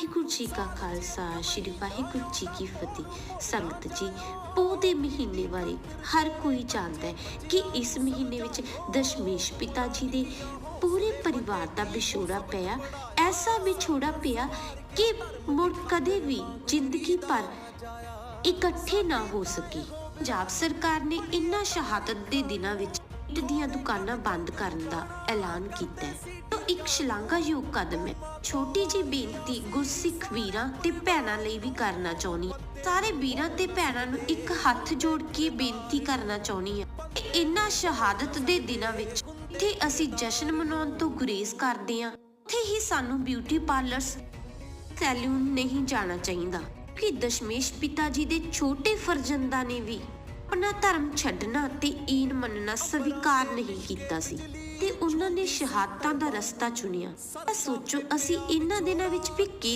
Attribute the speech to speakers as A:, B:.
A: ਵਾਹਿਗੁਰੂ ਜੀ ਕਾ ਖਾਲਸਾ, ਸ੍ਰੀ ਵਾਹਿਗੁਰੂ ਜੀ ਕੀ ਫਤਿਹ। ਸੰਗਤ ਜੀ, ਪੋਹ ਦੇ ਮਹੀਨੇ ਬਾਰੇ ਹਰ ਕੋਈ ਜਾਣਦਾ ਹੈ ਕਿ ਇਸ ਮਹੀਨੇ ਵਿੱਚ ਦਸ਼ਮੇਸ਼ ਪਿਤਾ ਜੀ ਦੇ ਪੂਰੇ ਪਰਿਵਾਰ ਦਾ ਵਿਛੋੜਾ ਪਿਆ। ਐਸਾ ਵਿਛੋੜਾ ਪਿਆ ਕਿ ਮੁੜ ਕਦੇ ਵੀ ਜ਼ਿੰਦਗੀ ਭਰ ਇਕੱਠੇ ਨਾ ਹੋ ਸਕੇ। ਪੰਜਾਬ ਸਰਕਾਰ ਨੇ ਇਨ੍ਹਾਂ ਸ਼ਹਾਦਤ ਦੇ ਦਿਨਾਂ ਵਿੱਚ ਇੱਟ ਦੀਆਂ ਦੁਕਾਨਾਂ ਬੰਦ ਕਰਨ ਦਾ ਐਲਾਨ ਕੀਤਾ ਹੈ। ਇੱਕ ਸ਼ਲਾਘਾਯੋਗ ਕਦਮ ਹੈ। ਛੋਟੀ ਜੀ ਬੇਨਤੀ ਗੁਰਸਿੱਖ ਵੀਰਾਂ ਤੇ ਭੈਣਾਂ ਲਈ ਵੀ ਕਰਨਾ ਚਾਹੁੰਦੀ ਹਾਂ। ਸਾਰੇ ਵੀਰਾਂ ਤੇ ਭੈਣਾਂ ਨੂੰ ਇੱਕ ਹੱਥ ਜੋੜ ਕੇ ਬੇਨਤੀ ਕਰਨਾ ਚਾਹੁੰਦੀ ਹਾਂ ਇਨ੍ਹਾਂ ਸ਼ਹਾਦਤ ਦੇ ਦਿਨਾਂ ਵਿੱਚ ਇੱਥੇ ਅਸੀਂ ਜਸ਼ਨ ਮਨਾਉਣ ਤੋਂ ਗੁਰੇਜ਼ ਕਰਦੇ ਹਾਂ, ਉੱਥੇ ਹੀ ਸਾਨੂੰ ਬਿਊਟੀ ਪਾਰਲਰਸ ਸੈਲੂਨ ਨਹੀਂ ਜਾਣਾ ਚਾਹੀਦਾ। ਕਿ ਦਸ਼ਮੇਸ਼ ਪਿਤਾ ਜੀ ਦੇ ਛੋਟੇ ਫਰਜ਼ੰਦਾਂ ਨੇ ਵੀ ਆਪਣਾ ਧਰਮ ਛੱਡਣਾ ਤੇ ਈਨ ਮੰਨਣਾ ਸਵੀਕਾਰ ਨਹੀਂ ਕੀਤਾ ਸੀ ਤੇ ਉਹਨਾਂ ਨੇ ਸ਼ਹਾਦਤਾਂ ਦਾ ਰਸਤਾ ਚੁਣਿਆ। ਤਾਂ ਸੋਚੋ, ਅਸੀਂ ਇਹਨਾਂ ਦਿਨਾਂ ਵਿੱਚ ਵੀ ਕੀ